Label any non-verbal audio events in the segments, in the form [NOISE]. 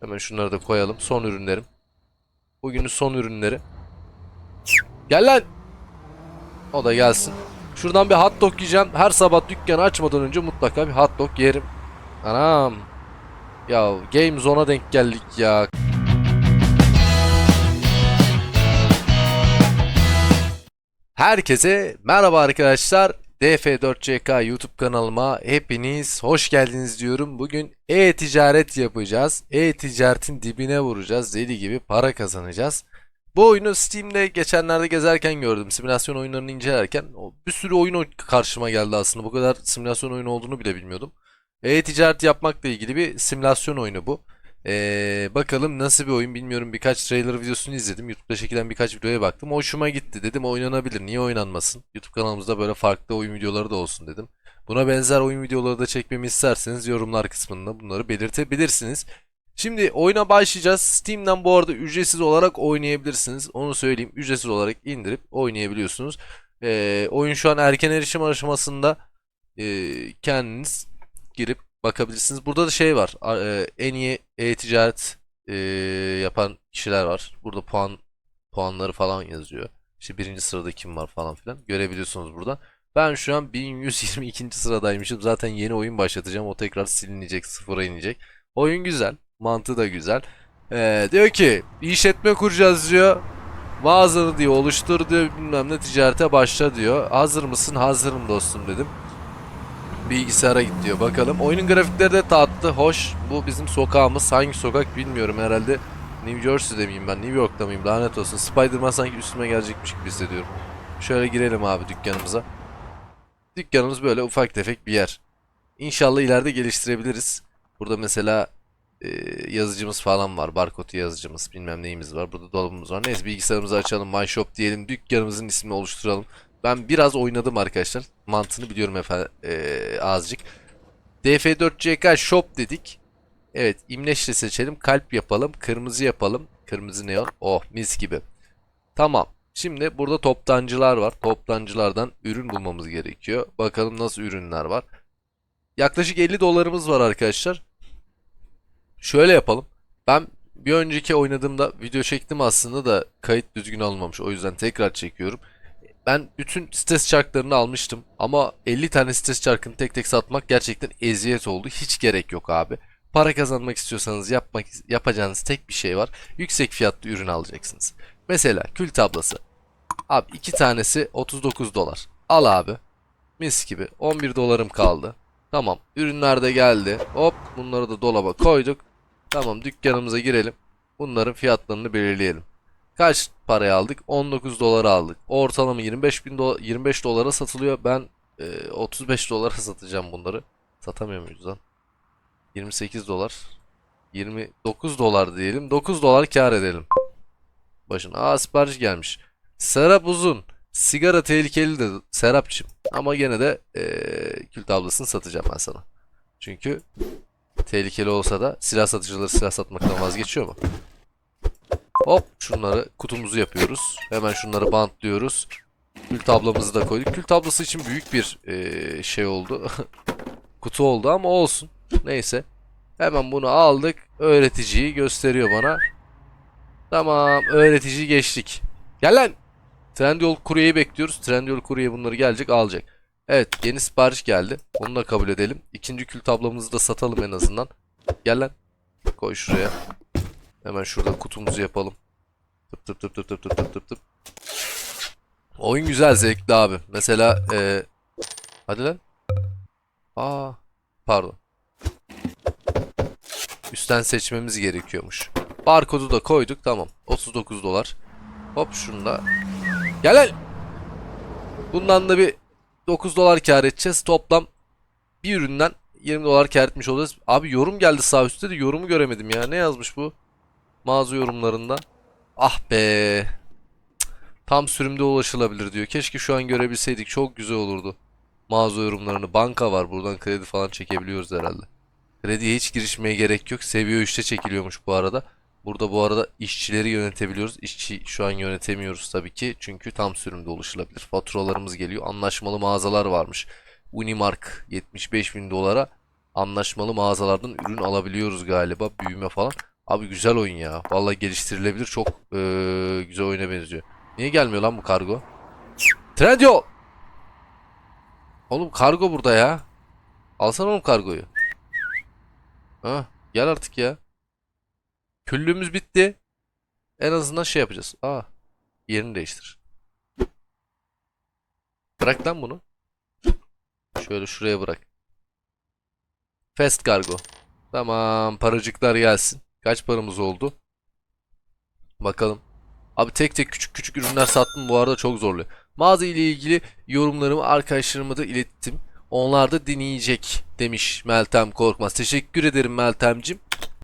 Hemen şunları da koyalım. Son ürünlerim. Bugünün son ürünleri. Gel lan. O da gelsin. Şuradan bir hot dog yiyeceğim. Her sabah dükkanı açmadan önce mutlaka bir hot dog yerim. Anam. Ya Game Zone'a denk geldik ya. Herkese merhaba arkadaşlar. DF4CK YouTube kanalıma hepiniz hoş geldiniz diyorum. Bugün e-ticaret yapacağız. E-ticaretin dibine vuracağız. Deli gibi para kazanacağız. Bu oyunu Steam'de geçenlerde gezerken gördüm. Simülasyon oyunlarını incelerken bir sürü oyun karşıma geldi aslında. Bu kadar simülasyon oyunu olduğunu bile bilmiyordum. E-ticaret yapmakla ilgili bir simülasyon oyunu bu. Ee, bakalım nasıl bir oyun bilmiyorum. Birkaç trailer videosunu izledim. YouTube'da çekilen birkaç videoya baktım. Hoşuma gitti. Dedim oynanabilir. Niye oynanmasın? YouTube kanalımızda böyle farklı oyun videoları da olsun dedim. Buna benzer oyun videoları da çekmemi isterseniz yorumlar kısmında bunları belirtebilirsiniz. Şimdi oyuna başlayacağız. Steam'den bu arada ücretsiz olarak oynayabilirsiniz. Onu söyleyeyim. Ücretsiz olarak indirip oynayabiliyorsunuz. Ee, oyun şu an erken erişim aşamasında. Ee, kendiniz girip bakabilirsiniz. Burada da şey var. e, En iyi e-ticaret e, yapan kişiler var. Burada puan puanları falan yazıyor. İşte birinci sırada kim var falan filan. Görebiliyorsunuz burada. Ben şu an 1122. sıradaymışım. Zaten yeni oyun başlatacağım. O tekrar silinecek, sıfıra inecek. Oyun güzel. Mantığı da güzel. Ee, diyor ki işletme kuracağız diyor. Mağazanı diyor oluştur diyor bilmem ne ticarete başla diyor. Hazır mısın? Hazırım dostum dedim. Bilgisayara git diyor bakalım. Oyunun grafikleri de tatlı, hoş. Bu bizim sokağımız. Hangi sokak bilmiyorum herhalde. New Jersey'de miyim ben? New York'ta mıyım? Lanet olsun. Spider-Man sanki üstüme gelecekmiş gibi hissediyorum. Şöyle girelim abi dükkanımıza. Dükkanımız böyle ufak tefek bir yer. İnşallah ileride geliştirebiliriz. Burada mesela e, yazıcımız falan var. Barkod yazıcımız bilmem neyimiz var. Burada dolabımız var. Neyse bilgisayarımızı açalım. My Shop diyelim. Dükkanımızın ismini oluşturalım. Ben biraz oynadım arkadaşlar. Mantığını biliyorum efendim e, azıcık. DF4CK Shop dedik. Evet imleçle seçelim. Kalp yapalım. Kırmızı yapalım. Kırmızı neon. Oh mis gibi. Tamam. Şimdi burada toptancılar var. Toptancılardan ürün bulmamız gerekiyor. Bakalım nasıl ürünler var. Yaklaşık 50 dolarımız var arkadaşlar. Şöyle yapalım. Ben bir önceki oynadığımda video çektim aslında da kayıt düzgün alınmamış. O yüzden tekrar çekiyorum. Ben bütün stres çarklarını almıştım ama 50 tane stres çarkını tek tek satmak gerçekten eziyet oldu. Hiç gerek yok abi. Para kazanmak istiyorsanız yapmak yapacağınız tek bir şey var. Yüksek fiyatlı ürün alacaksınız. Mesela kül tablası. Abi iki tanesi 39 dolar. Al abi. Mis gibi. 11 dolarım kaldı. Tamam. Ürünler de geldi. Hop bunları da dolaba koyduk. Tamam dükkanımıza girelim. Bunların fiyatlarını belirleyelim. Kaç paraya aldık? 19 dolara aldık. Ortalama 25 bin dola- 25 dolara satılıyor. Ben e, 35 [LAUGHS] dolara satacağım bunları. Satamıyor muyuz lan? 28 dolar. 29 dolar diyelim. 9 dolar kar edelim. Başına. Aa sipariş gelmiş. Serap uzun. Sigara tehlikeli de Serapçım. Ama gene de e, kül tablasını satacağım ben sana. Çünkü tehlikeli olsa da silah satıcıları silah satmaktan vazgeçiyor mu? Hop şunları kutumuzu yapıyoruz. Hemen şunları bantlıyoruz. Kül tablamızı da koyduk. Kül tablası için büyük bir eee, şey oldu. [LAUGHS] Kutu oldu ama olsun. Neyse. Hemen bunu aldık. Öğreticiyi gösteriyor bana. Tamam. Öğreticiyi geçtik. Gel lan. Trendyol kuryeyi bekliyoruz. Trendyol kurye bunları gelecek alacak. Evet yeni sipariş geldi. Onu da kabul edelim. İkinci kül tablamızı da satalım en azından. Gel lan. Koy şuraya. Hemen şurada kutumuzu yapalım. Tıp tıp tıp tıp tıp tıp tıp tıp tıp. Oyun güzel zevkli abi. Mesela eee hadi lan. Aa pardon. Üstten seçmemiz gerekiyormuş. Barkodu da koyduk tamam. 39 dolar. Hop şunu da. Gel lan. Bundan da bir 9 dolar kar edeceğiz. Toplam bir üründen 20 dolar kar etmiş olacağız. Abi yorum geldi sağ üstte de yorumu göremedim ya. Ne yazmış bu? Mağaza yorumlarında. Ah be. Tam sürümde ulaşılabilir diyor. Keşke şu an görebilseydik. Çok güzel olurdu. Mağaza yorumlarını. Banka var. Buradan kredi falan çekebiliyoruz herhalde. Krediye hiç girişmeye gerek yok. Seviye 3'te çekiliyormuş bu arada. Burada bu arada işçileri yönetebiliyoruz. İşçi şu an yönetemiyoruz tabii ki. Çünkü tam sürümde ulaşılabilir. Faturalarımız geliyor. Anlaşmalı mağazalar varmış. Unimark 75 bin dolara anlaşmalı mağazalardan ürün alabiliyoruz galiba. Büyüme falan. Abi güzel oyun ya. Vallahi geliştirilebilir. Çok eee, güzel oyuna benziyor. Niye gelmiyor lan bu kargo? Trendyol! Oğlum kargo burada ya. Alsana oğlum kargoyu. Ha, gel artık ya. Küllüğümüz bitti. En azından şey yapacağız. Aa, yerini değiştir. Bırak lan bunu. Şöyle şuraya bırak. Fast kargo. Tamam, paracıklar gelsin. Kaç paramız oldu? Bakalım. Abi tek tek küçük küçük ürünler sattım bu arada çok zorluyor. Mağaza ile ilgili yorumlarımı arkadaşlarıma da ilettim. Onlar da dinleyecek demiş Meltem Korkmaz. Teşekkür ederim Meltemcim.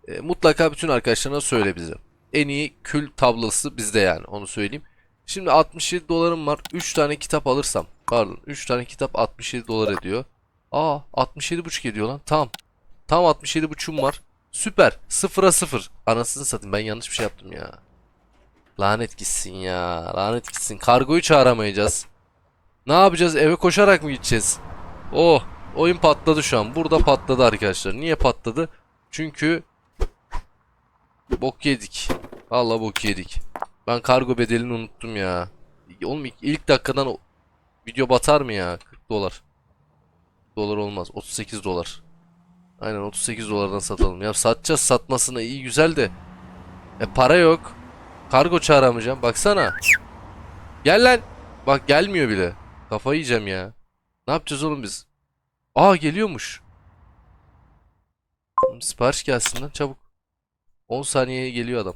E, mutlaka bütün arkadaşlarına söyle bize. En iyi kül tablası bizde yani onu söyleyeyim. Şimdi 67 dolarım var. 3 tane kitap alırsam. Pardon 3 tane kitap 67 dolar ediyor. Aa 67,5 ediyor lan. Tamam. Tam 67,5'um var. Süper. Sıfıra sıfır. Anasını satayım ben yanlış bir şey yaptım ya. Lanet gitsin ya. Lanet gitsin. Kargoyu çağıramayacağız. Ne yapacağız? Eve koşarak mı gideceğiz? Oh. Oyun patladı şu an. Burada patladı arkadaşlar. Niye patladı? Çünkü bok yedik. Vallahi bok yedik. Ben kargo bedelini unuttum ya. Oğlum ilk, ilk dakikadan video batar mı ya? 40 dolar. Dolar olmaz. 38 dolar. Aynen 38 dolardan satalım. Ya satacağız satmasına iyi güzel de. E para yok. Kargo çağıramayacağım. Baksana. Gel lan. Bak gelmiyor bile. Kafayı yiyeceğim ya. Ne yapacağız oğlum biz? Aa geliyormuş. Sipariş gelsin lan çabuk. 10 saniyeye geliyor adam.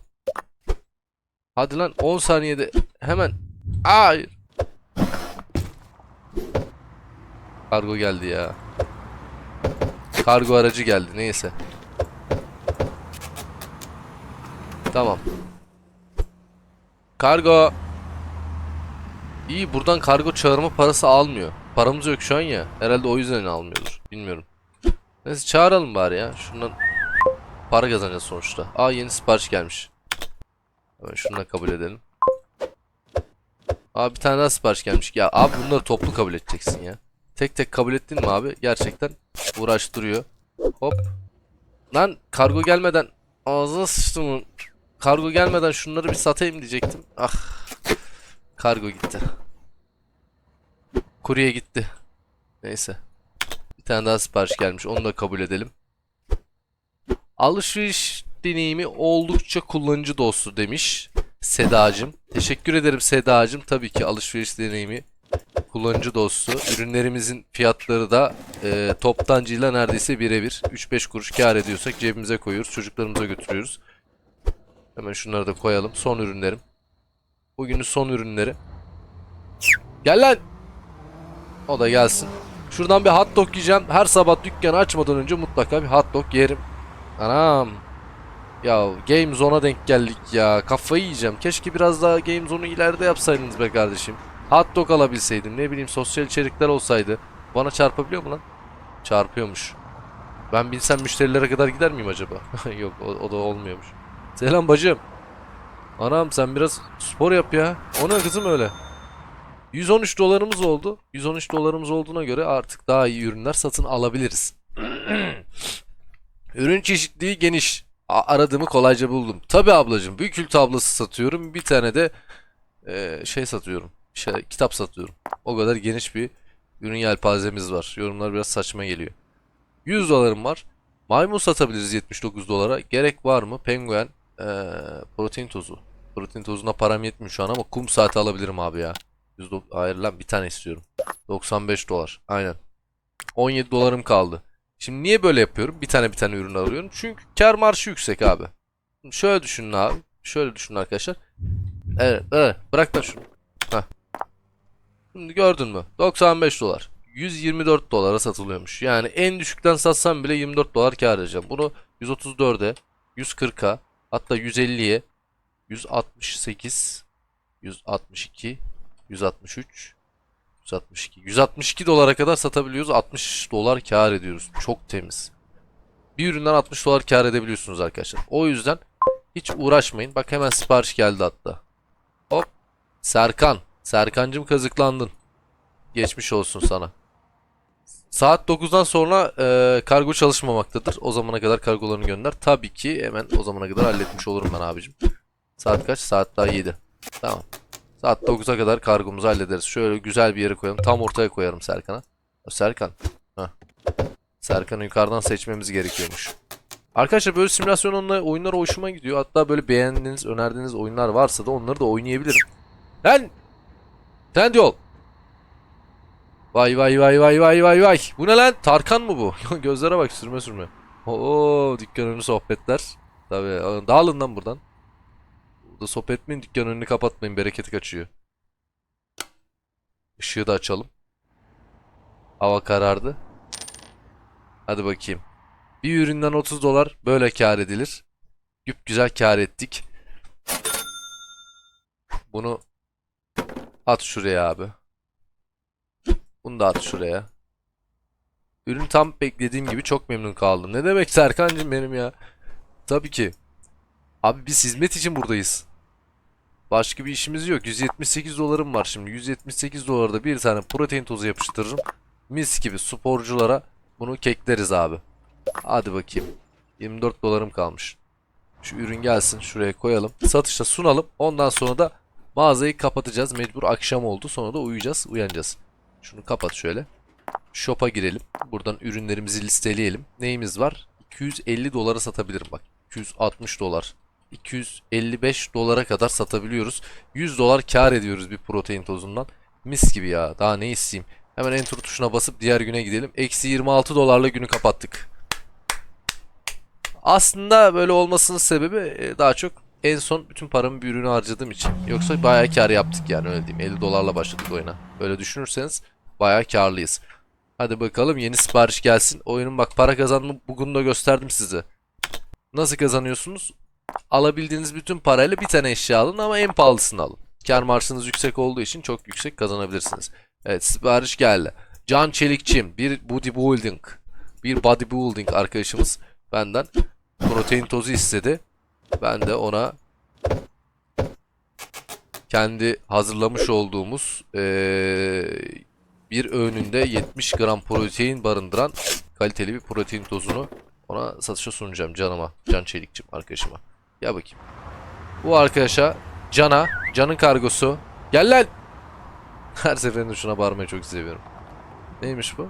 Hadi lan 10 saniyede hemen. Hayır. Kargo geldi ya. Kargo aracı geldi neyse. Tamam. Kargo. İyi buradan kargo çağırma parası almıyor. Paramız yok şu an ya. Herhalde o yüzden almıyordur. Bilmiyorum. Neyse çağıralım bari ya. Şundan para kazanacağız sonuçta. Aa yeni sipariş gelmiş. Hemen şunu da kabul edelim. Aa bir tane daha sipariş gelmiş. Ya abi bunları toplu kabul edeceksin ya. Tek tek kabul ettin mi abi? Gerçekten uğraştırıyor. Hop. Lan kargo gelmeden ağzına sıçtım. Kargo gelmeden şunları bir satayım diyecektim. Ah. Kargo gitti. Kurye gitti. Neyse. Bir tane daha sipariş gelmiş. Onu da kabul edelim. Alışveriş deneyimi oldukça kullanıcı dostu demiş Sedacım. Teşekkür ederim Sedacım. Tabii ki alışveriş deneyimi kullanıcı dostu. Ürünlerimizin fiyatları da e, toptancıyla neredeyse birebir. 3-5 kuruş kar ediyorsak cebimize koyuyoruz. Çocuklarımıza götürüyoruz. Hemen şunları da koyalım. Son ürünlerim. Bugünün son ürünleri. Gel lan. O da gelsin. Şuradan bir hot dog yiyeceğim. Her sabah dükkanı açmadan önce mutlaka bir hot dog yerim. Anam. Ya Game Zone'a denk geldik ya. Kafayı yiyeceğim. Keşke biraz daha Game Zone'u ileride yapsaydınız be kardeşim. Hot dog alabilseydim. Ne bileyim sosyal içerikler olsaydı. Bana çarpabiliyor mu lan? Çarpıyormuş. Ben bilsem müşterilere kadar gider miyim acaba? [LAUGHS] Yok o, o da olmuyormuş. Selam bacım. Anam sen biraz spor yap ya. O ne kızım öyle? 113 dolarımız oldu. 113 dolarımız olduğuna göre artık daha iyi ürünler satın alabiliriz. [CLEARS THROAT] Ürün çeşitliliği geniş. A- aradığımı kolayca buldum. Tabi ablacığım bir kül tablası satıyorum. Bir tane de e, şey satıyorum. Şey, kitap satıyorum. O kadar geniş bir ürün yelpazemiz var. Yorumlar biraz saçma geliyor. 100 dolarım var. Maymun satabiliriz 79 dolara. Gerek var mı? Penguen e, protein tozu. Protein tozuna param yetmiyor şu an ama kum saati alabilirim abi ya. 100 do- Hayır lan bir tane istiyorum. 95 dolar. Aynen. 17 dolarım kaldı. Şimdi niye böyle yapıyorum? Bir tane bir tane ürün alıyorum. Çünkü kar marşı yüksek abi. Şimdi şöyle düşünün abi. Şöyle düşünün arkadaşlar. Evet, evet. Bırak lan şunu. Heh. Şimdi gördün mü? 95 dolar. 124 dolara satılıyormuş. Yani en düşükten satsam bile 24 dolar kar edeceğim. Bunu 134'e, 140'a, hatta 150'ye, 168, 162, 163, 162. 162 dolara kadar satabiliyoruz. 60 dolar kar ediyoruz. Çok temiz. Bir üründen 60 dolar kar edebiliyorsunuz arkadaşlar. O yüzden hiç uğraşmayın. Bak hemen sipariş geldi hatta. Hop. Serkan. Serkancım kazıklandın. Geçmiş olsun sana. Saat 9'dan sonra e, kargo çalışmamaktadır. O zamana kadar kargolarını gönder. Tabii ki hemen o zamana kadar halletmiş olurum ben abicim. Saat kaç? Saat daha 7. Tamam. Saat 9'a kadar kargomuzu hallederiz. Şöyle güzel bir yere koyalım. Tam ortaya koyarım Serkan'a. Serkan. Heh. Serkan'ı yukarıdan seçmemiz gerekiyormuş. Arkadaşlar böyle simülasyon onunla oyunlar hoşuma gidiyor. Hatta böyle beğendiğiniz, önerdiğiniz oyunlar varsa da onları da oynayabilirim. Lan! Sen yol. Vay vay vay vay vay vay vay. Bu ne lan? Tarkan mı bu? [LAUGHS] Gözlere bak sürme sürme. Oo dükkan önü sohbetler. Tabii dağılın lan buradan. Burada sohbet etmeyin dükkan önünü kapatmayın bereketi kaçıyor. Işığı da açalım. Hava karardı. Hadi bakayım. Bir üründen 30 dolar böyle kar edilir. Güp güzel kar ettik. Bunu at şuraya abi. Bunu da at şuraya. Ürün tam beklediğim gibi çok memnun kaldım. Ne demek Serkancığım benim ya. Tabii ki. Abi biz hizmet için buradayız. Başka bir işimiz yok. 178 dolarım var şimdi. 178 dolarda bir tane protein tozu yapıştırırım. Mis gibi sporculara bunu kekleriz abi. Hadi bakayım. 24 dolarım kalmış. Şu ürün gelsin. Şuraya koyalım. Satışta sunalım. Ondan sonra da mağazayı kapatacağız. Mecbur akşam oldu. Sonra da uyuyacağız. Uyanacağız. Şunu kapat şöyle. Shop'a girelim. Buradan ürünlerimizi listeleyelim. Neyimiz var? 250 dolara satabilirim bak. 260 dolar. 255 dolara kadar satabiliyoruz. 100 dolar kar ediyoruz bir protein tozundan. Mis gibi ya. Daha ne isteyeyim. Hemen enter tuşuna basıp diğer güne gidelim. Eksi 26 dolarla günü kapattık. Aslında böyle olmasının sebebi e, daha çok en son bütün paramı bir ürüne harcadığım için. Yoksa bayağı kar yaptık yani öyle diyeyim. 50 dolarla başladık oyuna. Böyle düşünürseniz bayağı karlıyız. Hadi bakalım yeni sipariş gelsin. Oyunun bak para kazanma bugün de gösterdim size. Nasıl kazanıyorsunuz? Alabildiğiniz bütün parayla bir tane eşya alın ama en pahalısını alın. Kar marjınız yüksek olduğu için çok yüksek kazanabilirsiniz. Evet sipariş geldi. Can Çelikçim bir bodybuilding bir bodybuilding arkadaşımız benden protein tozu istedi. Ben de ona kendi hazırlamış olduğumuz eee, bir öğününde 70 gram protein barındıran kaliteli bir protein tozunu ona satışa sunacağım canıma. Can Çelikçim arkadaşıma. Gel bakayım. Bu arkadaşa Can'a, Can'ın kargosu. Gel lan! [LAUGHS] Her seferinde şuna bağırmayı çok seviyorum. Neymiş bu?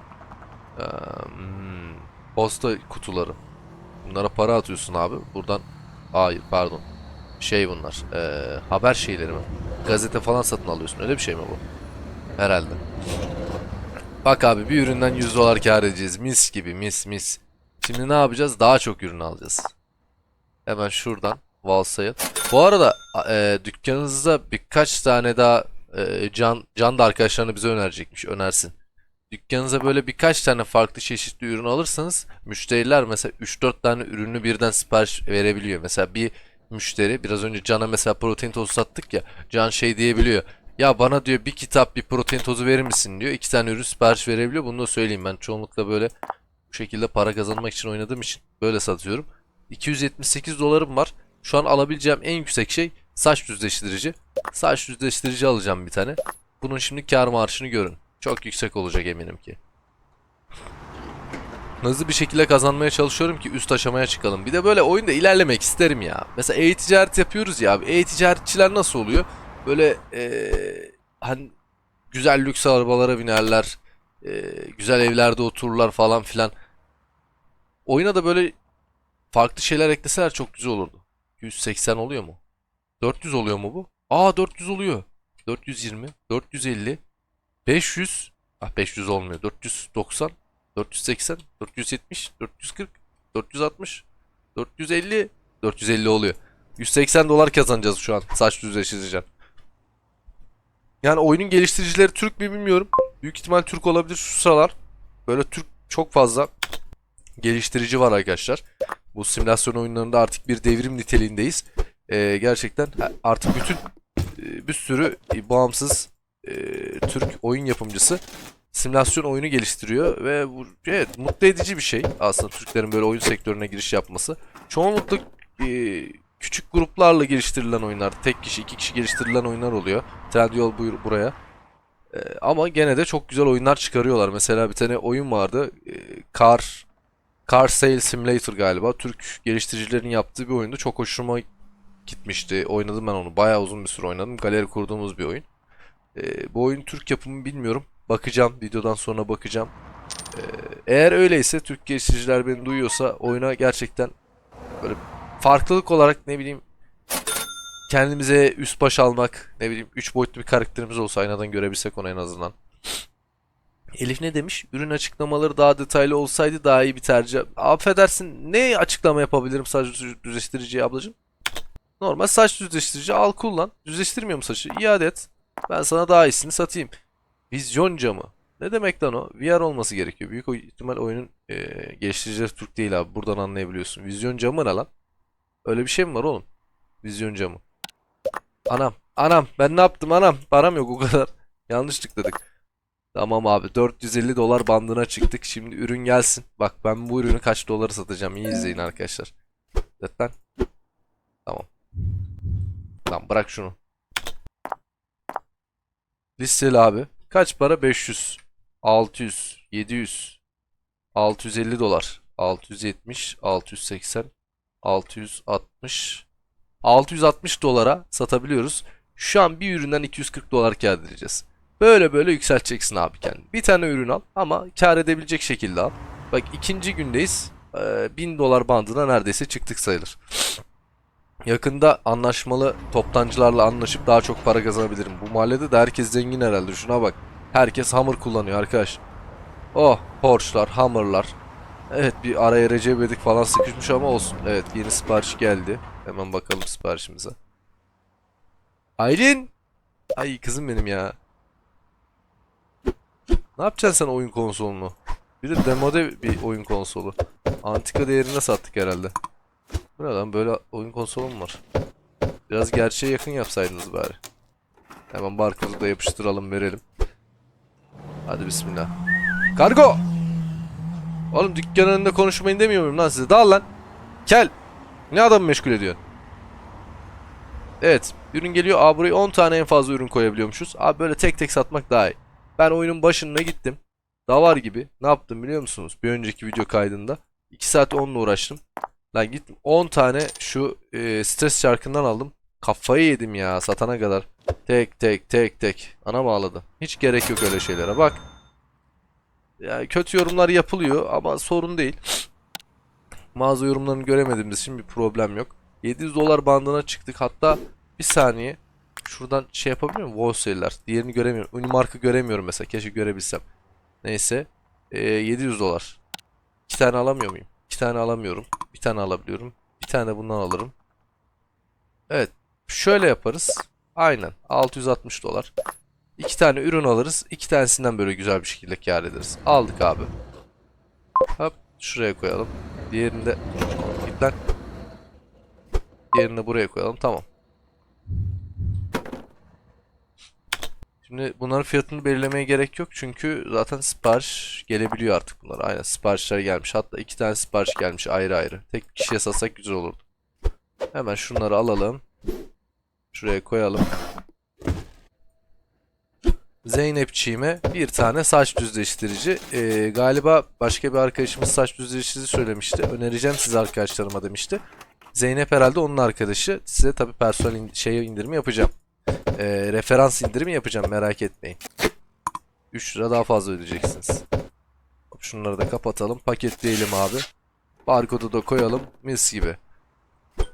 Ee, hmm, posta kutuları. Bunlara para atıyorsun abi. Buradan... Hayır pardon. Şey bunlar. ee, haber şeyleri mi? Gazete falan satın alıyorsun. Öyle bir şey mi bu? Herhalde. Bak abi bir üründen 100 dolar kar edeceğiz. Mis gibi mis mis. Şimdi ne yapacağız? Daha çok ürün alacağız. Hemen şuradan valsayı. Bu arada e, dükkanınızda birkaç tane daha e, can can da arkadaşlarına bize önerecekmiş. Önersin. Dükkanınıza böyle birkaç tane farklı çeşitli ürün alırsanız müşteriler mesela 3-4 tane ürünü birden sipariş verebiliyor. Mesela bir müşteri biraz önce Can'a mesela protein tozu sattık ya. Can şey diyebiliyor. Ya bana diyor bir kitap bir protein tozu verir misin diyor. İki tane ürün sipariş verebiliyor. Bunu da söyleyeyim ben çoğunlukla böyle bu şekilde para kazanmak için oynadığım için böyle satıyorum. 278 dolarım var. Şu an alabileceğim en yüksek şey saç düzleştirici. Saç düzleştirici alacağım bir tane. Bunun şimdi kar marjını görün. Çok yüksek olacak eminim ki. Hızlı bir şekilde kazanmaya çalışıyorum ki üst aşamaya çıkalım. Bir de böyle oyunda ilerlemek isterim ya. Mesela e-ticaret yapıyoruz ya. E-ticaretçiler nasıl oluyor? Böyle eee, hani güzel lüks arabalara binerler. eee, güzel evlerde otururlar falan filan. Oyuna da böyle farklı şeyler ekleseler çok güzel olurdu. 180 oluyor mu? 400 oluyor mu bu? Aa 400 oluyor. 420, 450, 500. Ah 500 olmuyor. 490, 480, 470, 440, 460, 450, 450 oluyor. 180 dolar kazanacağız şu an saç düzleştireceğim. Yani oyunun geliştiricileri Türk mü bilmiyorum. Büyük ihtimal Türk olabilir şu sıralar. Böyle Türk çok fazla geliştirici var arkadaşlar. Bu simülasyon oyunlarında artık bir devrim niteliğindeyiz. Ee, gerçekten artık bütün e, bir sürü bağımsız e, Türk oyun yapımcısı simülasyon oyunu geliştiriyor ve bu evet, mutlu edici bir şey aslında Türklerin böyle oyun sektörüne giriş yapması. Çoğunlukla e, küçük gruplarla geliştirilen oyunlar, tek kişi, iki kişi geliştirilen oyunlar oluyor. Trendyol buyur buraya. Ee, ama gene de çok güzel oyunlar çıkarıyorlar. Mesela bir tane oyun vardı. Ee, Car Car Sale Simulator galiba. Türk geliştiricilerin yaptığı bir oyundu. Çok hoşuma gitmişti. Oynadım ben onu. Bayağı uzun bir süre oynadım. Galeri kurduğumuz bir oyun. Ee, bu oyun Türk yapımı bilmiyorum. Bakacağım. Videodan sonra bakacağım. Ee, eğer öyleyse Türk geliştiriciler beni duyuyorsa oyuna gerçekten böyle farklılık olarak ne bileyim kendimize üst baş almak, ne bileyim 3 boyutlu bir karakterimiz olsa aynadan görebilsek onu en azından. Elif ne demiş? Ürün açıklamaları daha detaylı olsaydı daha iyi bir tercih. Affedersin ne açıklama yapabilirim saç düz- düzleştiriciye ablacığım? Normal saç düzleştirici al kullan. Düzleştirmiyor mu saçı? İade et. Ben sana daha iyisini satayım. Vizyon camı. Ne demek lan o? VR olması gerekiyor. Büyük ihtimal oyunun eee geliştiricileri Türk değil abi. Buradan anlayabiliyorsun. Vizyon camı ne lan? Öyle bir şey mi var oğlum? Vizyon camı. Anam. Anam. Ben ne yaptım anam? Param yok o kadar. [LAUGHS] Yanlış tıkladık. Tamam abi. 450 dolar bandına çıktık. Şimdi ürün gelsin. Bak ben bu ürünü kaç dolara satacağım. İyi izleyin arkadaşlar. Zaten. Tamam. Tamam bırak şunu. Listeli abi. Kaç para? 500. 600. 700. 650 dolar. 670. 680. 660. 660 dolara satabiliyoruz. Şu an bir üründen 240 dolar kâr edeceğiz. Böyle böyle yükselteceksin abi kendini. Bir tane ürün al ama kâr edebilecek şekilde al. Bak ikinci gündeyiz. Ee, 1000 dolar bandına neredeyse çıktık sayılır. Yakında anlaşmalı toptancılarla anlaşıp daha çok para kazanabilirim. Bu mahallede de herkes zengin herhalde. Şuna bak. Herkes Hummer kullanıyor arkadaş. Oh Porsche'lar, Hummer'lar. Evet bir araya Recep İvedik falan sıkışmış ama olsun. Evet yeni sipariş geldi. Hemen bakalım siparişimize. Aylin! Ay kızım benim ya. Ne yapacaksın sen oyun konsolunu? Bir de demode bir oyun konsolu. Antika değerinde sattık herhalde. Bu ne lan böyle oyun konsolu mu var? Biraz gerçeğe yakın yapsaydınız bari. Hemen barkodu da yapıştıralım verelim. Hadi bismillah. Kargo! Oğlum dükkanın önünde konuşmayın demiyor muyum lan size? Dağıl lan. Kel. Ne adamı meşgul ediyorsun? Evet. Ürün geliyor. Aa buraya 10 tane en fazla ürün koyabiliyormuşuz. Abi böyle tek tek satmak daha iyi. Ben oyunun başına gittim. Davar gibi. Ne yaptım biliyor musunuz? Bir önceki video kaydında. 2 saat onunla uğraştım. Lan gittim 10 tane şu e, stres şarkından aldım. Kafayı yedim ya satana kadar. Tek tek tek tek. Anam ağladı. Hiç gerek yok öyle şeylere. Bak. Ya kötü yorumlar yapılıyor ama sorun değil. [SNIFFS] Mağaza yorumlarını göremediğimiz için bir problem yok. 700 dolar bandına çıktık. Hatta bir saniye. Şuradan şey yapabiliyor muyum? Wholesale'ler. Diğerini göremiyorum. Unimark'ı göremiyorum mesela. Keşke görebilsem. Neyse. Ee, 700 dolar. İki tane alamıyor muyum? İki tane alamıyorum. Bir tane alabiliyorum. Bir tane bundan alırım. Evet. Şöyle yaparız. Aynen. 660 dolar. İki tane ürün alırız. İki tanesinden böyle güzel bir şekilde kâr ederiz. Aldık abi. Hop. Şuraya koyalım. Diğerini de git lan. Diğerini de buraya koyalım. Tamam. Şimdi bunların fiyatını belirlemeye gerek yok çünkü zaten sipariş gelebiliyor artık bunlar. Aynen siparişler gelmiş. Hatta iki tane sipariş gelmiş ayrı ayrı. Tek kişiye satsak güzel olurdu. Hemen şunları alalım. Şuraya koyalım. Zeynepçiğime bir tane saç düzleştirici. Ee, galiba başka bir arkadaşımız saç düzleştirici söylemişti. Önereceğim size arkadaşlarıma demişti. Zeynep herhalde onun arkadaşı. Size tabii personel in- şeye indirimi yapacağım. Ee, referans indirimi yapacağım merak etmeyin. 3 lira daha fazla ödeyeceksiniz. Şunları da kapatalım. Paketleyelim abi. Barkodu da koyalım. Mis gibi.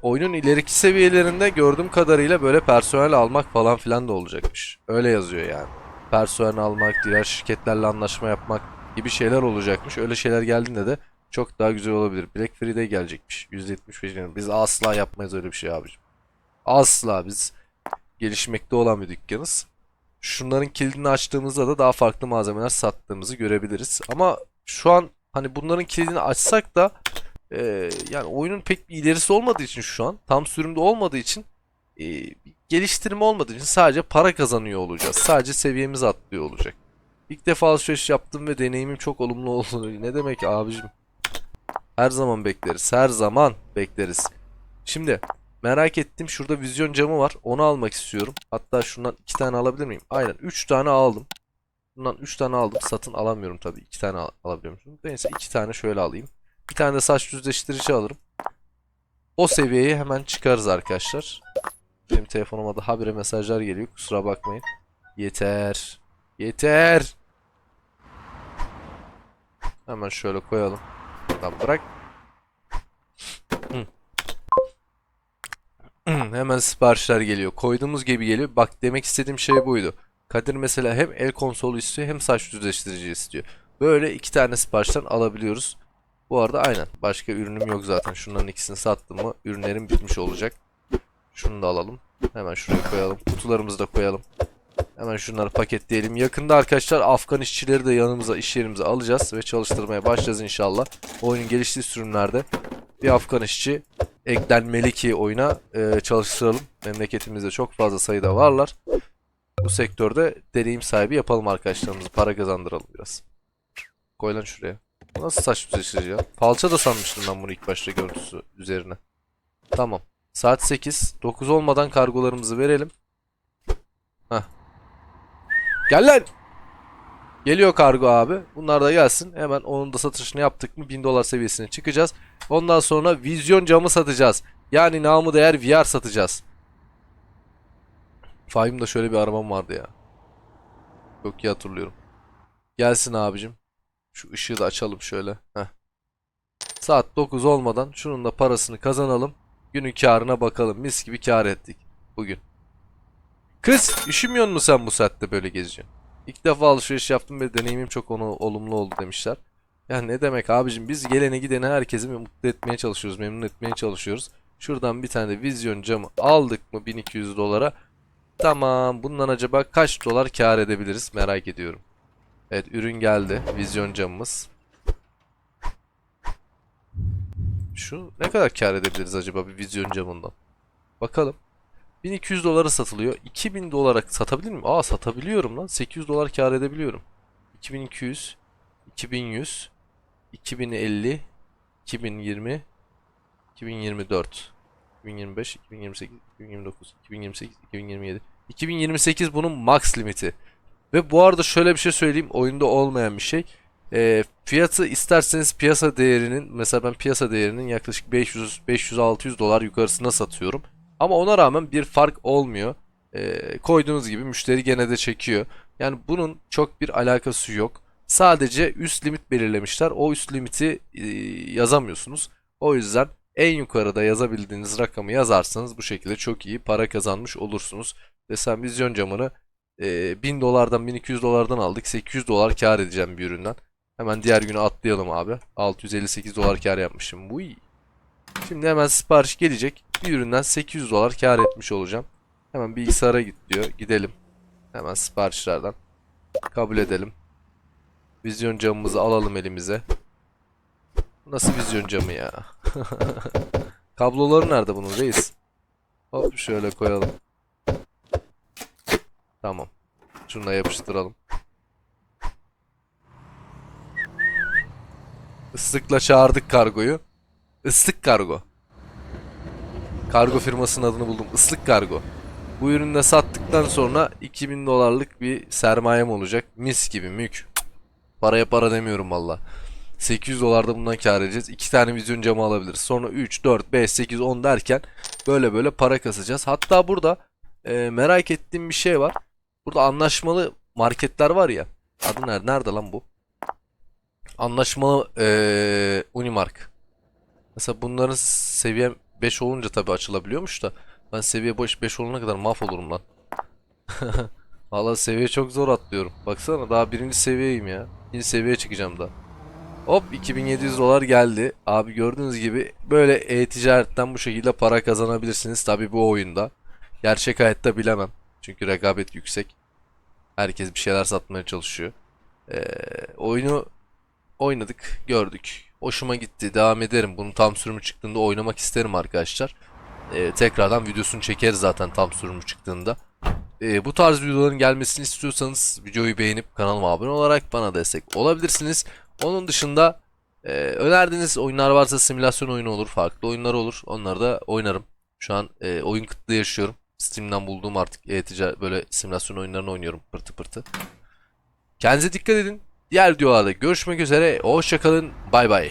Oyunun ileriki seviyelerinde gördüğüm kadarıyla böyle personel almak falan filan da olacakmış. Öyle yazıyor yani. Personel almak, diğer şirketlerle anlaşma yapmak gibi şeyler olacakmış. Öyle şeyler geldiğinde de çok daha güzel olabilir. Black Friday gelecekmiş. %75 indirim. Biz asla yapmayız öyle bir şey abicim. Asla biz gelişmekte olan bir dükkanız. Şunların kilidini açtığımızda da daha farklı malzemeler sattığımızı görebiliriz. Ama şu an hani bunların kilidini açsak da e, yani oyunun pek bir ilerisi olmadığı için şu an tam sürümde olmadığı için e, geliştirme olmadığı için sadece para kazanıyor olacağız. Sadece seviyemiz atlıyor olacak. İlk defa alışveriş yaptım ve deneyimim çok olumlu oldu. Ne demek abicim? Her zaman bekleriz. Her zaman bekleriz. Şimdi merak ettim. Şurada vizyon camı var. Onu almak istiyorum. Hatta şundan iki tane alabilir miyim? Aynen. Üç tane aldım. Bundan 3 tane aldım. Satın alamıyorum tabii. 2 tane al alabiliyormuşum. Neyse 2 tane şöyle alayım. Bir tane de saç düzleştirici alırım. O seviyeyi hemen çıkarız arkadaşlar. Benim telefonuma da habire mesajlar geliyor. Kusura bakmayın. Yeter. Yeter. Hemen şöyle koyalım. Lan bırak. Hı. Hı, Hemen siparişler geliyor. Koyduğumuz gibi geliyor. Bak demek istediğim şey buydu. Kadir mesela hem el konsolu istiyor hem saç düzleştirici istiyor. Böyle iki tane siparişten alabiliyoruz. Bu arada aynen. Başka ürünüm yok zaten. Şunların ikisini sattım mı ürünlerim bitmiş olacak. Şunu da alalım. Hemen şuraya koyalım. Kutularımızı da koyalım. Hemen şunları paketleyelim. Yakında arkadaşlar Afgan işçileri de yanımıza iş yerimize alacağız ve çalıştırmaya başlayacağız inşallah. Oyunun geliştiği sürümlerde bir Afgan işçi eklenmeli ki oyuna e, çalıştıralım. Memleketimizde çok fazla sayıda varlar. Bu sektörde deneyim sahibi yapalım arkadaşlarımızı. Para kazandıralım biraz. Koy lan şuraya. Bu nasıl saç düzleştirici ya? Falça da sanmıştım ben bunu ilk başta görüntüsü üzerine. Tamam. Saat 8. 9 olmadan kargolarımızı verelim. Gel lan! Geliyor kargo abi. Bunlar da gelsin. Hemen onun da satışını yaptık mı 1000 dolar seviyesine çıkacağız. Ondan sonra vizyon camı satacağız. Yani namı değer VR satacağız. Fahim'de şöyle bir arabam vardı ya. Çok iyi hatırlıyorum. Gelsin abicim. Şu ışığı da açalım şöyle. Heh. Saat 9 olmadan şunun da parasını kazanalım. Günün karına bakalım. Mis gibi kar ettik bugün. Kız üşümüyor musun sen bu saatte böyle geziyorsun? İlk defa alışveriş yaptım ve deneyimim çok onu olumlu oldu demişler. Ya ne demek abicim biz gelene gidene herkesi mutlu etmeye çalışıyoruz, memnun etmeye çalışıyoruz. Şuradan bir tane de vizyon camı aldık mı 1200 dolara. Tamam bundan acaba kaç dolar kar edebiliriz merak ediyorum. Evet ürün geldi vizyon camımız. Şu ne kadar kar edebiliriz acaba bir vizyon camından? Bakalım. 1200 dolara satılıyor. 2000 dolara satabilir miyim? Aa satabiliyorum lan. 800 dolar kar edebiliyorum. 2200 2100 2050 2020 2024 2025 2028 2029 2028 2027 2028 bunun max limiti. Ve bu arada şöyle bir şey söyleyeyim. Oyunda olmayan bir şey. Ee, fiyatı isterseniz piyasa değerinin mesela ben piyasa değerinin yaklaşık 500 500 600 dolar yukarısına satıyorum. Ama ona rağmen bir fark olmuyor. Ee, koyduğunuz gibi müşteri gene de çekiyor. Yani bunun çok bir alakası yok. Sadece üst limit belirlemişler. O üst limiti e, yazamıyorsunuz. O yüzden en yukarıda yazabildiğiniz rakamı yazarsanız bu şekilde çok iyi para kazanmış olursunuz. Ve sen vizyon camını e, 1000 dolardan 1200 dolardan aldık. 800 dolar kar edeceğim bir üründen. Hemen diğer günü atlayalım abi. 658 dolar kar yapmışım. Bu iyi. Şimdi hemen sipariş gelecek. Bir üründen 800 dolar kar etmiş olacağım. Hemen bilgisayara git diyor. Gidelim. Hemen siparişlerden. Kabul edelim. Vizyon camımızı alalım elimize. Nasıl vizyon camı ya? [LAUGHS] Kabloları nerede bunun reis? Hop şöyle koyalım. Tamam. Şunu da yapıştıralım. Islıkla çağırdık kargoyu. Islık kargo. Kargo firmasının adını buldum. Islık kargo. Bu ürünü de sattıktan sonra 2000 dolarlık bir sermayem olacak. Mis gibi mük. Paraya para demiyorum valla. 800 dolar da bundan kar edeceğiz. 2 tane vizyon camı alabiliriz. Sonra 3, 4, 5, 8, 10 derken böyle böyle para kasacağız. Hatta burada e, merak ettiğim bir şey var. Burada anlaşmalı marketler var ya. Adı nerede? Nerede lan bu? Anlaşmalı e, Unimark. Mesela bunların seviye 5 olunca tabii açılabiliyormuş da ben seviye 5 5 olana kadar mahvolurum lan. [LAUGHS] Vallahi seviye çok zor atlıyorum. Baksana daha birinci seviyeyim ya. İkinci seviyeye çıkacağım da. Hop 2700 dolar geldi. Abi gördüğünüz gibi böyle e-ticaretten bu şekilde para kazanabilirsiniz tabii bu oyunda. Gerçek hayatta bilemem. Çünkü rekabet yüksek. Herkes bir şeyler satmaya çalışıyor. Ee, oyunu oynadık, gördük. Hoşuma gitti. Devam ederim. Bunun tam sürümü çıktığında oynamak isterim arkadaşlar. Ee, tekrardan videosunu çekeriz zaten tam sürümü çıktığında. Ee, bu tarz videoların gelmesini istiyorsanız videoyu beğenip kanalıma abone olarak bana destek olabilirsiniz. Onun dışında e, önerdiğiniz oyunlar varsa simülasyon oyunu olur, farklı oyunlar olur. Onları da oynarım. Şu an e, oyun kıtlığı yaşıyorum. Steam'den bulduğum artık e böyle simülasyon oyunlarını oynuyorum pırtı pırtı. Kendinize dikkat edin. Diğer videolarda görüşmek üzere. Hoşçakalın. Bay bay.